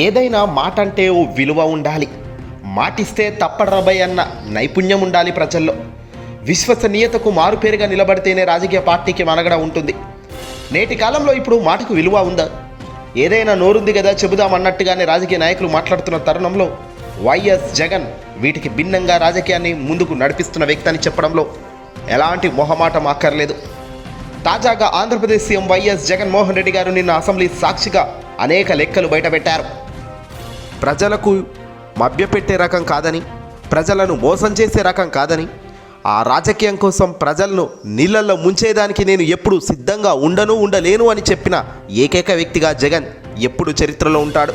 ఏదైనా మాట అంటే ఓ విలువ ఉండాలి. మాటిస్తే తప్పడరబై అన్న నైపుణ్యం ఉండాలి ప్రజల్లో. విశ్వసనీయతకు మారుపేరుగా నిలబడితేనే రాజకీయ పార్టీకి మనగడ ఉంటుంది. నేటి కాలంలో ఇప్పుడు మాటకు విలువ ఉందా? ఏదైనా నోరుంది కదా చెబుదామన్నట్టుగానే రాజకీయ నాయకులు మాట్లాడుతున్న తరుణంలో వైఎస్ జగన్ వీటికి భిన్నంగా రాజకీయాన్ని ముందుకు నడిపిస్తున్న వ్యక్తి అని చెప్పడంలో ఎలాంటి మొహమాటం అక్కర్లేదు తాజాగా Andhra Pradesh CM Y S Jaganmohan Reddy గారు నిన్న అసెంబ్లీ సాక్షిగా అనేక లెక్కలు బయటపెట్టారు. ప్రజలకు మభ్యపెట్టే రకం కాదని ప్రజలను మోసం చేసే రకం కాదని ఆ రాజకీయం కోసం ప్రజలను నీళ్ళల్లో ముంచేదానికి నేను ఎప్పుడు సిద్ధంగా ఉండను ఉండలేను అని చెప్పిన ఏకైక వ్యక్తిగా జగన్ ఎప్పుడు చరిత్రలో ఉంటాడు.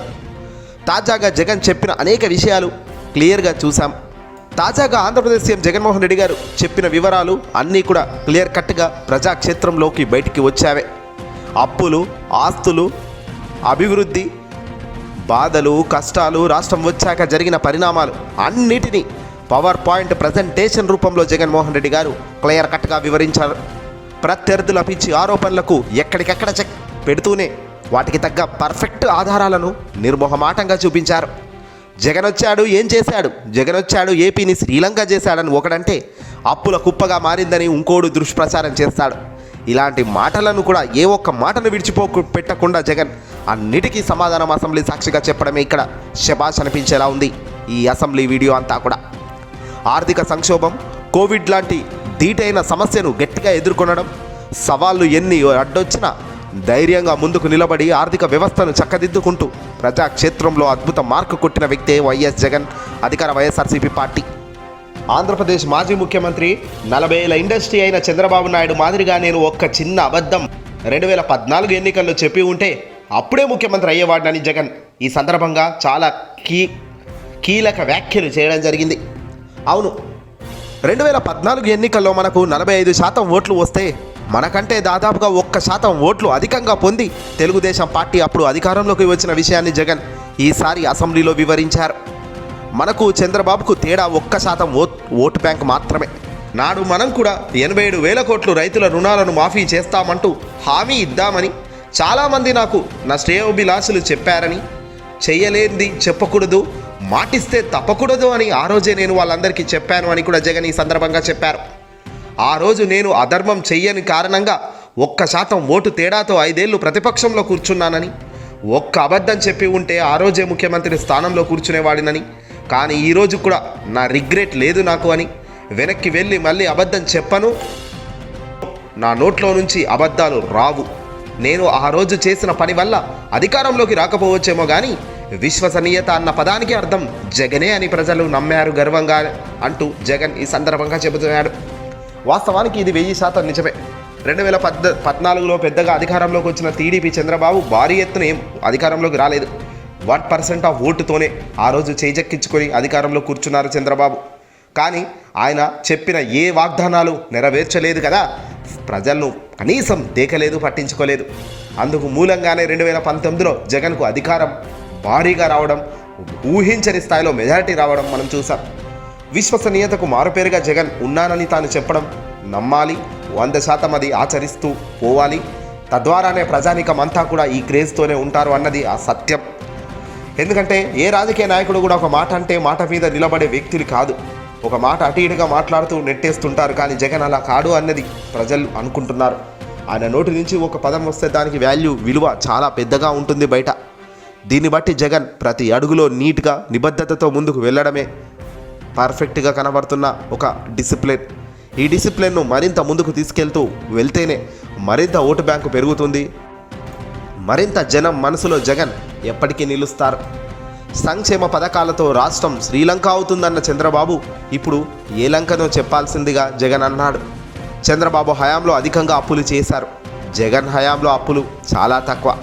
తాజాగా జగన్ చెప్పిన అనేక విషయాలు క్లియర్గా చూశాం. తాజాగా ఆంధ్రప్రదేశ్ సీఎం జగన్మోహన్ రెడ్డి గారు చెప్పిన వివరాలు అన్నీ కూడా క్లియర్ కట్గా ప్రజాక్షేత్రంలోకి బయటికి వచ్చావే. అప్పులు ఆస్తులు అభివృద్ధి బాధలు కష్టాలు రాష్ట్రం వచ్చాక జరిగిన పరిణామాలు అన్నిటినీ పవర్ పాయింట్ ప్రజెంటేషన్ రూపంలో జగన్మోహన్ రెడ్డి గారు క్లియర్ కట్గా వివరించారు. ప్రత్యర్థుల పిచ్చి ఆరోపణలకు ఎక్కడికెక్కడ చెక్ పెడుతూనే వాటికి తగ్గ పర్ఫెక్ట్ ఆధారాలను నిర్మోహమాటంగా చూపించారు. జగన్ వచ్చాడు ఏం చేశాడు? జగన్ వచ్చాడు ఏపీని శ్రీలంక చేశాడని ఒకడంటే అప్పుల కుప్పగా మారిందని ఇంకోడు దుష్ప్రచారం చేస్తాడు. ఇలాంటి మాటలను కూడా ఏ ఒక్క మాటను విడిచిపో పెట్టకుండా జగన్ అన్నిటికీ సమాధానం అసెంబ్లీ సాక్షిగా చెప్పడమే ఇక్కడ శబాష్ అనిపించేలా ఉంది ఈ అసెంబ్లీ వీడియో అంతా కూడా. ఆర్థిక సంక్షోభం కోవిడ్ లాంటి దీటైన సమస్యను గట్టిగా ఎదుర్కొనడం సవాళ్ళు ఎన్ని అడ్డొచ్చినా ధైర్యంగా ముందుకు నిలబడి ఆర్థిక వ్యవస్థను చక్కదిద్దుకుంటూ ప్రజాక్షేత్రంలో అద్భుత మార్కు కొట్టిన వ్యక్తే వైఎస్ జగన్ అధికార వైఎస్ఆర్సీపీ పార్టీ. ఆంధ్రప్రదేశ్ మాజీ ముఖ్యమంత్రి నలభై ఏళ్ళ ఇండస్ట్రీ అయిన చంద్రబాబు నాయుడు మాదిరిగా నేను ఒక్క చిన్న అబద్ధం రెండు వేల పద్నాలుగు ఎన్నికల్లో చెప్పి ఉంటే అప్పుడే ముఖ్యమంత్రి అయ్యేవాడినని జగన్. ఈ సందర్భంగా చాలా కీ కీలక వ్యాఖ్యలు చేయడం జరిగింది. అవును రెండు వేల పద్నాలుగు ఎన్నికల్లో మనకు నలభై ఐదు శాతం ఓట్లు వస్తే మనకంటే దాదాపుగా ఒక్క శాతం ఓట్లు అధికంగా పొంది తెలుగుదేశం పార్టీ అప్పుడు అధికారంలోకి వచ్చిన విషయాన్ని జగన్ ఈసారి అసెంబ్లీలో వివరించారు. మనకు చంద్రబాబుకు తేడా ఒక్క శాతం ఓట్ ఓటు బ్యాంక్ మాత్రమే. నాడు మనం కూడా ఎనభై ఏడు వేల కోట్లు రైతుల రుణాలను మాఫీ చేస్తామంటూ హామీ ఇద్దామని చాలామంది నాకు నా శ్రేయోభిలాసులు చెప్పారని చెయ్యలేంది చెప్పకూడదు మాటిస్తే తప్పకూడదు అని ఆ రోజే నేను వాళ్ళందరికీ చెప్పాను అని కూడా జగన్ ఈ సందర్భంగా చెప్పారు. ఆ రోజు నేను అధర్మం చెయ్యని కారణంగా ఒక్క శాతం ఓటు తేడాతో ఐదేళ్ళు ప్రతిపక్షంలో కూర్చున్నానని ఒక్క అబద్ధం చెప్పి ఉంటే ఆ రోజే ముఖ్యమంత్రి స్థానంలో కూర్చునేవాడినని కానీ ఈరోజు కూడా నా రిగ్రెట్ లేదు నాకు అని వెనక్కి వెళ్ళి మళ్ళీ అబద్ధం చెప్పను. నా నోట్లో నుంచి అబద్ధాలు రావు. నేను ఆ రోజు చేసిన పని వల్ల అధికారంలోకి రాకపోవచ్చేమో కానీ విశ్వసనీయత అన్న పదానికి అర్థం జగనే అని ప్రజలు నమ్మారు గర్వంగా అంటూ జగన్ ఈ సందర్భంగా చెబుతున్నాడు. వాస్తవానికి ఇది వెయ్యి శాతం నిజమే. రెండు వేల పద్ పద్నాలుగులో పెద్దగా అధికారంలోకి వచ్చిన టీడీపీ చంద్రబాబు భారీ ఎత్తున ఏం అధికారంలోకి రాలేదు. వన్ పర్సెంట్ ఆఫ్ ఓటుతోనే ఆ రోజు చేజెక్కించుకొని అధికారంలో కూర్చున్నారు చంద్రబాబు. కానీ ఆయన చెప్పిన ఏ వాగ్దానాలు నెరవేర్చలేదు కదా ప్రజలను కనీసం దేకలేదు పట్టించుకోలేదు. అందుకు మూలంగానే రెండు వేల పంతొమ్మిదిలో జగన్కు అధికారం భారీగా రావడం ఊహించని స్థాయిలో మెజారిటీ రావడం మనం చూసాం విశ్వసనీయతకు మారుపేరుగా జగన్ ఉన్నానని తాను చెప్పడం నమ్మాలి వంద శాతం అది ఆచరిస్తూ పోవాలి. తద్వారానే ప్రజానికం అంతా కూడా ఈ క్రేజ్తోనే ఉంటారు అన్నది ఆ సత్యం. ఎందుకంటే ఏ రాజకీయ నాయకుడు కూడా ఒక మాట అంటే మాట మీద నిలబడే వ్యక్తులు కాదు. ఒక మాట అటు ఇటుగా మాట్లాడుతూ నెట్టేస్తుంటారు కానీ జగన్ అలా కాడు అన్నది ప్రజలు అనుకుంటున్నారు. ఆయన నోటి నుంచి ఒక పదం వస్తే దానికి వాల్యూ విలువ చాలా పెద్దగా ఉంటుంది బయట. దీన్ని బట్టి జగన్ ప్రతి అడుగులో నీట్గా నిబద్ధతతో ముందుకు వెళ్ళడమే పర్ఫెక్ట్గా కనబడుతున్న ఒక డిసిప్లిన్ ఈ డిసిప్లిన్ను మరింత ముందుకు తీసుకెళ్తూ వెళ్తేనే మరింత ఓటు బ్యాంకు పెరుగుతుంది. మరింత జనం మనసులో జగన్ ఎప్పటికీ నిలుస్తారు. సంక్షేమ పథకాలతో రాష్ట్రం శ్రీలంక అవుతుందన్న చంద్రబాబు ఇప్పుడు ఏ లంకనో చెప్పాల్సిందిగా జగన్ అన్నాడు. చంద్రబాబు హయాంలో అధికంగా అప్పులు చేశారు. జగన్ హయాంలో అప్పులు చాలా తక్కువ.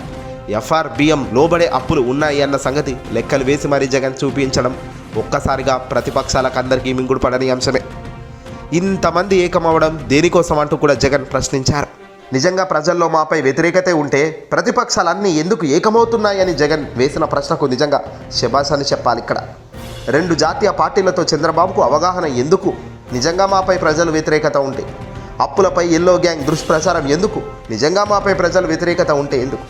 ఎఫ్ఆర్బిఎం లోబడే అప్పులు ఉన్నాయి అన్న సంగతి లెక్కలు వేసి మరీ జగన్ చూపించడం ఒక్కసారిగా ప్రతిపక్షాలకు అందరికీ మింగుడు పడని అంశమే. ఇంతమంది ఏకమవడం దేనికోసం అంటూ కూడా జగన్ ప్రశ్నించారు. నిజంగా ప్రజల్లో మాపై వ్యతిరేకత ఉంటే ప్రతిపక్షాలన్నీ ఎందుకు ఏకమవుతున్నాయని జగన్ వేసిన ప్రశ్నకు నిజంగా శబాస్ అని చెప్పాలి ఇక్కడ. రెండు జాతీయ పార్టీలతో చంద్రబాబుకు అవగాహన ఎందుకు? నిజంగా మాపై ప్రజలు వ్యతిరేకత ఉంటే. అప్పులపై ఎల్లో గ్యాంగ్ దుష్ప్రచారం ఎందుకు? నిజంగా మాపై ప్రజలు వ్యతిరేకత ఉంటే ఎందుకు?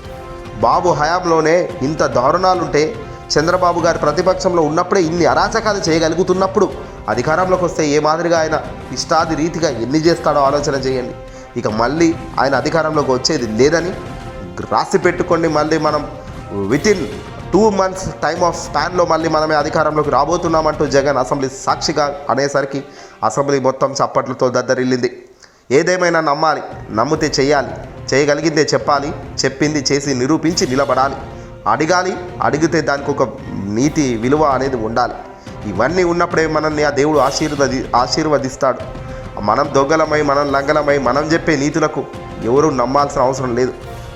బాబు హయాంలోనే ఇంత దారుణాలుంటే చంద్రబాబు గారు ప్రతిపక్షంలో ఉన్నప్పుడే ఇన్ని అరాచకాలు చేయగలుగుతున్నప్పుడు అధికారంలోకి వస్తే ఏ మాదిరిగా ఆయన ఇష్టాది రీతిగా ఎన్ని చేస్తాడో ఆలోచన చేయండి. ఇక మళ్ళీ ఆయన అధికారంలోకి వచ్చేది లేదని రాసి పెట్టుకోండి మళ్ళీ మనం within two months time of స్పాన్లో మళ్ళీ మనమే అధికారంలోకి రాబోతున్నామంటూ జగన్ అసెంబ్లీ సాక్షిగా అనేసరికి అసెంబ్లీ మొత్తం చప్పట్లతో దద్దరిల్లింది. ఏదేమైనా నమ్మాలి నమ్మితే చేయాలి చేయగలిగిందే చెప్పాలి చెప్పింది చేసి నిరూపించి నిలబడాలి. అడగాలి అడిగితే దానికి ఒక నీతి విలువ అనేది ఉండాలి. ఇవన్నీ ఉన్నప్పుడే మనల్ని ఆ దేవుడు ఆశీర్వది ఆశీర్వదిస్తాడు. మనం దొంగలమై మనం లంగలమై మనం చెప్పే నీతులకు ఎవరు నమ్మాల్సిన అవసరం లేదు.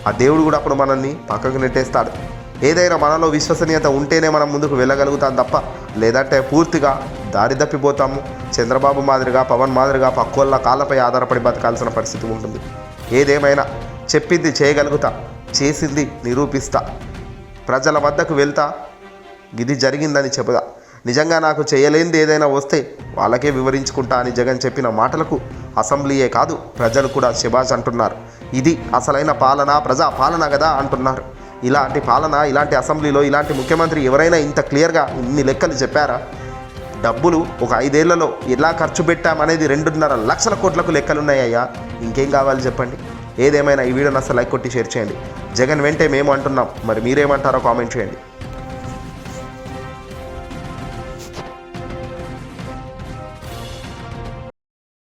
ఆ దేవుడు కూడా అప్పుడు మనల్ని పక్కకు నెట్టేస్తాడు. ఏదైనా మనలో విశ్వసనీయత ఉంటేనే మనం ముందుకు వెళ్ళగలుగుతాం తప్ప లేదంటే పూర్తిగా దారి తప్పిపోతాము. చంద్రబాబు మాదిరిగా పవన్ మాదిరిగా పక్కోళ్ళ కాళ్ళపై ఆధారపడి బతకాల్సిన పరిస్థితి ఉంటుంది. ఏదేమైనా చెప్పింది చేయగలుగుతా చేసింది నిరూపిస్తా. ప్రజల వద్దకు వెళ్తా ఇది జరిగిందని చెబుదా నిజంగా నాకు చేయలేనిది ఏదైనా వస్తే వాళ్ళకే వివరించుకుంటా అని జగన్ చెప్పిన మాటలకు అసెంబ్లీయే కాదు ప్రజలు కూడా శబాజ్ అంటున్నారు. ఇది అసలైన పాలన ప్రజా పాలన కదా అంటున్నారు. ఇలాంటి పాలన ఇలాంటి అసెంబ్లీలో ఇలాంటి ముఖ్యమంత్రి ఎవరైనా ఇంత క్లియర్గా ఇన్ని లెక్కలు చెప్పారా? డబ్బులు ఒక ఐదేళ్ళలో ఎలా ఖర్చు పెట్టామనేది రెండున్నర లక్షల కోట్లకు లెక్కలున్నాయ్యా. ఇంకేం కావాలి చెప్పండి? ఏదేమైనా ఈ వీడియోని అసలు లైక్ కొట్టి షేర్ చేయండి. జగన్ వెంటే మేము అంటున్నాం. మరి మీరేమంటారో కామెంట్ చేయండి.